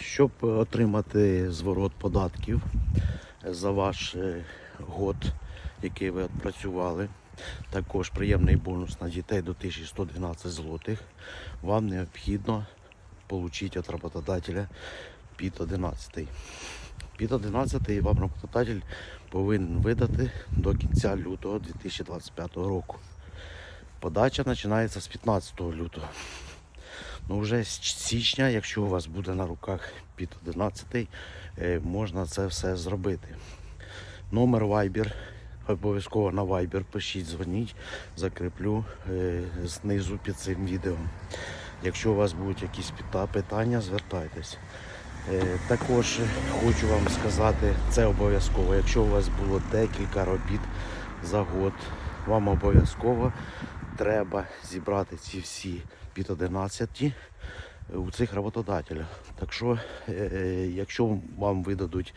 Щоб отримати зворот податків за ваш е, год, який ви відпрацювали, також приємний бонус на дітей до 1112 злотих, вам необхідно отримати від роботодателя під 11. Під 11 вам роботодатель повинен видати до кінця лютого 2025 року. Подача починається з 15 лютого. Ну, вже з січня, якщо у вас буде на руках під 11, е, можна це все зробити. Номер Viber, обов'язково на Viber пишіть, дзвоніть, закріплю е, знизу під цим відео. Якщо у вас будуть якісь питання, звертайтесь. Е, Також хочу вам сказати, це обов'язково. Якщо у вас було декілька робіт за год, вам обов'язково треба зібрати ці всі під 11 у цих роботодателів. Так що, е, якщо вам видадуть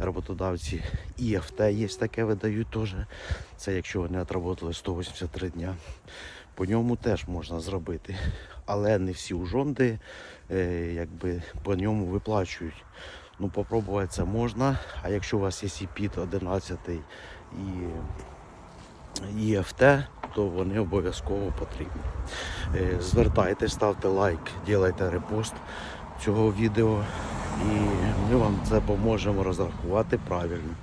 роботодавці ІФТ, є таке видають теж. Це якщо ви не отработали 183 дня. По ньому теж можна зробити. Але не всі ужонди е, якби, по ньому виплачують. Ну, попробувати це можна. А якщо у вас є під 11 і ІФТ, то вони обов'язково потрібні. Е, Звертайтесь, ставте лайк, ділайте репост цього відео, і ми вам це поможемо розрахувати правильно.